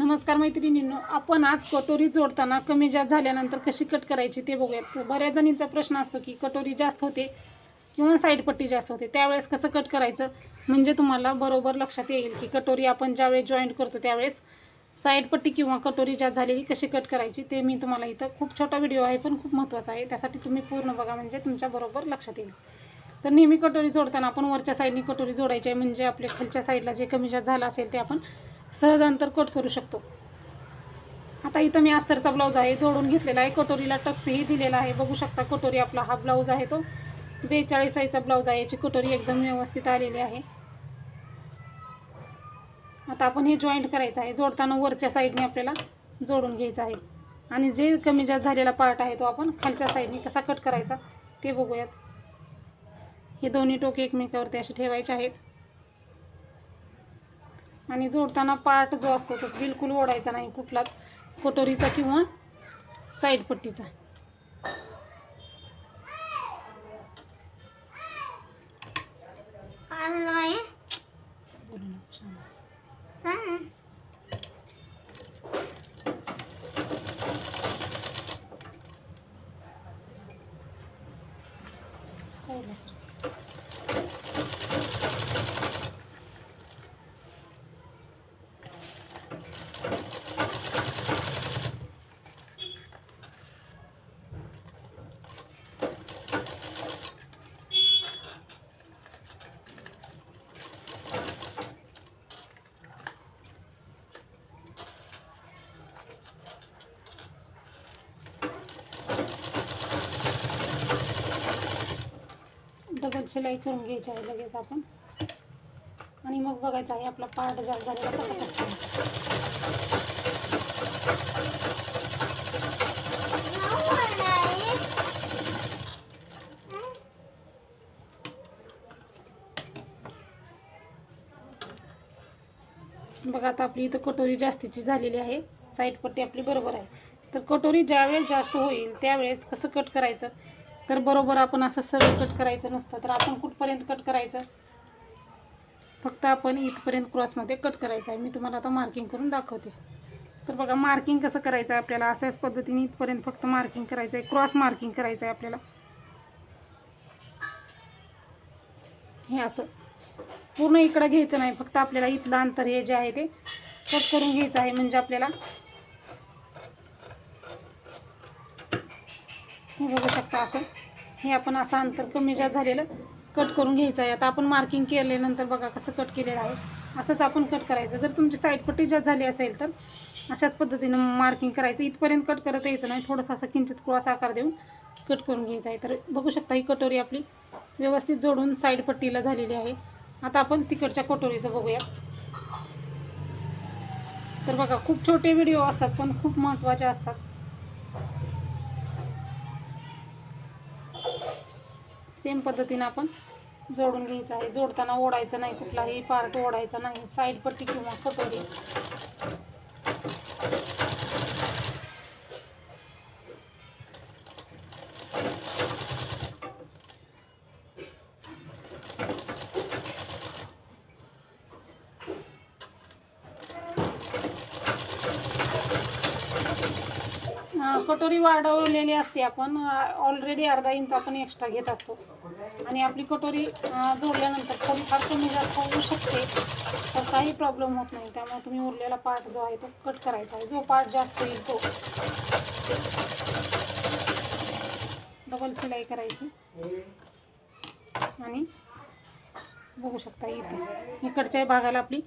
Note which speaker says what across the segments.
Speaker 1: नमस्कार मैत्रिणींनो आपण आज कटोरी जोडताना कमी जास्त झाल्यानंतर कशी कट करायची ते बघूयात. बऱ्याच जणींचा प्रश्न असतो की कटोरी जास्त होते किंवा साईड पट्टी जास्त होते त्यावेळेस कसं कट करायचं? म्हणजे तुम्हाला बरोबर लक्षात येईल की कटोरी आपण ज्यावेळेस जॉईंट करतो त्यावेळेस साईड पट्टी किंवा कटोरी जास्त झालेली कशी कट करायची ते मी तुम्हाला इथं खूप छोटा व्हिडिओ आहे पण खूप महत्त्वाचा आहे. त्यासाठी तुम्ही पूर्ण बघा म्हणजे तुमच्या बरोबर लक्षात येईल. तर नेहमी कटोरी जोडताना आपण वरच्या साईडनी कटोरी जोडायची आहे म्हणजे आपल्या खालच्या साईडला जे कमी जास्त झालं असेल ते आपण सहज अंतर कट करू शकतो. आता इथं मी अस्तरचा ब्लाऊज आहे जोडून घेतलेला आहे. कटोरीला टक्सही दिलेला आहे. बघू शकता कटोरी आपला हा ब्लाऊज आहे तो. बेचाळीस साईजचा ब्लाऊज आहे. याची कटोरी एकदम व्यवस्थित आलेली आहे. आता आपण हे जॉईंट करायचं आहे. जोडताना वरच्या साईडने आपल्याला जोडून घ्यायचं आहे. आणि जे कमी जास्त झालेला पार्ट आहे तो आपण खालच्या साईडने कसा कट करायचा ते बघूयात. हे दोन्ही टोके एकमेकावरती असे ठेवायचे आहेत. आणि जोडताना पार्ट जो असतो तो बिलकुल ओढायचा नाही कुठलाच. कटोरीचा किंवा साईड डबल शिलाई करून घ्यायची आहे लगेच आपण. आणि मग बघायचं आहे आपला पार्ट जास्त झालेला बघा आता आपली इथं कटोरी जास्तीची झालेली आहे. साईड पट्टी आपली बरोबर आहे. तर कटोरी ज्यावेळेस जास्त होईल त्यावेळेस कसं कट करायचं? तर बरोबर आपण असं सरळ कट करायचं नसतं तर आपण कुठपर्यंत कट करायचं? फक्त आपण इथपर्यंत क्रॉसमध्ये कट करायचं आहे. मी तुम्हाला आता मार्किंग करून दाखवते. तर बघा मार्किंग कसं करायचं आहे आपल्याला? अशाच पद्धतीने इथपर्यंत फक्त मार्किंग करायचं आहे. क्रॉस मार्किंग करायचं आहे आपल्याला. हे असं. पूर्ण इकडं घ्यायचं नाही. फक्त आपल्याला इथलं अंतर हे जे आहे ते कट करून घ्यायचं आहे. म्हणजे आपल्याला हे बघू शकता असं. हे आपण असं अंतर कमी जास्त झालेलं कट करून घ्यायचं आहे. आता आपण मार्किंग केल्यानंतर बघा कसं कट केलेलं आहे. असंच आपण कट करायचं. जर तुमची साईडपट्टी जास्त झाली असेल तर अशाच पद्धतीनं मार्किंग करायचं. इथपर्यंत कट करत यायचं नाही. थोडंसं असं किंचित क्रॉस आकार देऊन कट करून घ्यायचं आहे. तर बघू शकता ही कटोरी आपली व्यवस्थित जोडून साईडपट्टीला झालेली आहे. आता आपण तिकडच्या कटोरीचं बघूया. तर बघा खूप छोटे व्हिडिओ असतात पण खूप महत्त्वाचे असतात. सेम पद्धतीनं आपण जोडून घ्यायचं आहे. जोडताना ओढायचं नाही कुठलाही पार्ट ओढायचा नाही. साईड पट्टी किंवा कटोरी. कटोरी वाढवलेली असते आपण ऑलरेडी अर्धा इंच आपण एक्स्ट्रा घेत असतो. आणि आपली कटोरी जोडल्यानंतर जोडल्यानंतर थोडीफार कमी जास्त होऊ शकते तर काही प्रॉब्लेम होत नाही. त्यामुळे तुम्ही उरलेला पार्ट जो आहे तो कट करायचा आहे. जो पार्ट जास्त येईल तो. डबल शिलाई करायची. आणि बघू शकता इथे. इकडच्या भागाला आपली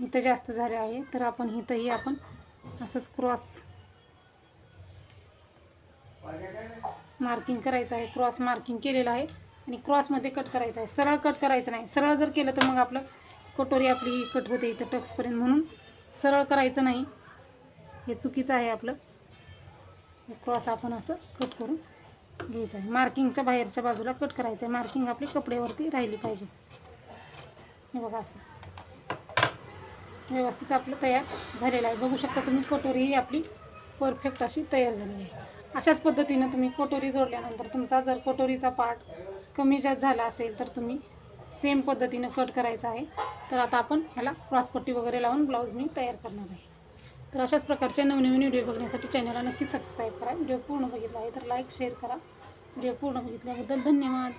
Speaker 1: इथं जास्त झाले आहे. तर आपण इथंही आपण असंच क्रॉस मार्किंग करायचं आहे क्रॉस मार्किंग केलेलं आहे आणि क्रॉसमध्ये कट करायचं आहे. सरळ कट करायचं नाही. सरळ जर केलं तर मग आपलं कटोरी आपली कट होते इथं टक्सपर्यंत म्हणून. सरळ करायचं नाही. हे चुकीचं आहे आपलं. क्रॉस आपण असं कट करून घ्यायचं आहे. मार्किंगच्या बाहेरच्या बाजूला कट करायचं आहे. मार्किंग आपली कपड्यावरती राहिली पाहिजे. हे बघा असं. व्यवस्थित आपलं तयार झालेलं आहे. बघू शकता तुम्ही कटोरी ही आपली परफेक्ट अशी तयार झालेली आहे. अशाच पद्धतीनं तुम्ही कटोरी जोडल्यानंतर तुमचा जर कटोरीचा पार्ट कमी जास्त झाला असेल तर तुम्ही सेम पद्धतीनं कट करायचा आहे. तर आता आपण ह्याला क्रॉसपट्टी वगैरे लावून ब्लाऊज मी तयार करणार आहे. तर अशाच प्रकारचे नवनवीन व्हिडिओ बघण्यासाठी चॅनलला नक्की सबस्क्राईब करा. व्हिडिओ पूर्ण बघितला आहे तर लाईक शेअर करा. व्हिडिओ पूर्ण बघितल्याबद्दल धन्यवाद.